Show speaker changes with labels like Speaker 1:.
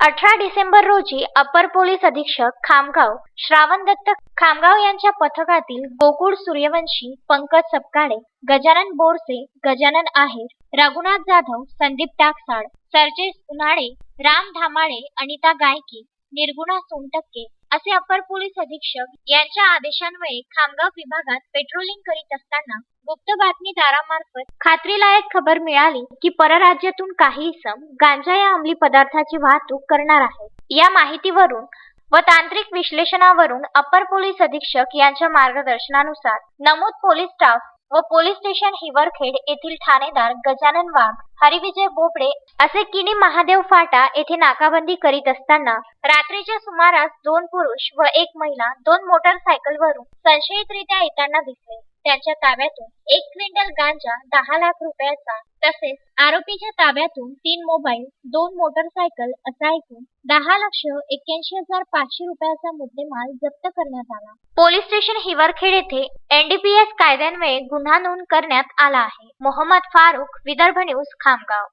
Speaker 1: अठरा डिसेंबर रोजी अपर पोलीस अधीक्षक खामगाव श्रावण दत्त खामगाव यांच्या पथकातील गोकुळ सूर्यवंशी पंकज सपकाळे गजानन बोरसे गजानन आहेर रघुनाथ जाधव संदीप टाकसाळ सरजेश उन्हाळे राम धामाळे अनिता गायकी निर्गुणा सोनटक्के असे अपर पोलीस अधीक्षक यांच्या आदेशान्वये खामगाव विभागात पेट्रोलिंग करीत असताना बातमीदारामार्फत खात्रीलायक खबर मिळाली की परराज्यातून काही इसम गांजा या अंमली पदार्थाची वाहतूक करणार आहे या माहितीवरून व तांत्रिक विश्लेषणावरून अपर पोलीस अधीक्षक यांच्या मार्गदर्शनानुसार नमूद पोलीस स्टाफ व पोलीस स्टेशन हिवरखेड येथील ठाणेदार गजानन वाघ हरिविजय बोबडे असे किनी महादेव फाटा येथे नाकाबंदी करीत असताना रात्रीच्या सुमारास दोन पुरुष व एक महिला दोन मोटरसायकलवरून संशयितरित्या येताना दिसले. त्यांच्या ताब्यातून एक क्विंटल गांजा दहा लाख रुपयाचा तसेच आरोपीच्या ताब्यातून तीन मोबाईल दोन मोटरसायकल असा एकूण दहा लक्ष एक्क्याऐंशी हजार पाचशे रुपयाचा मुद्देमाल जप्त करण्यात आला. पोलीस स्टेशन हिवरखेड येथे एनडीपीएस कायद्यान्वये गुन्हा नोंद करण्यात आला आहे. मोहम्मद फारुख विदर्भ न्यूज खामगाव.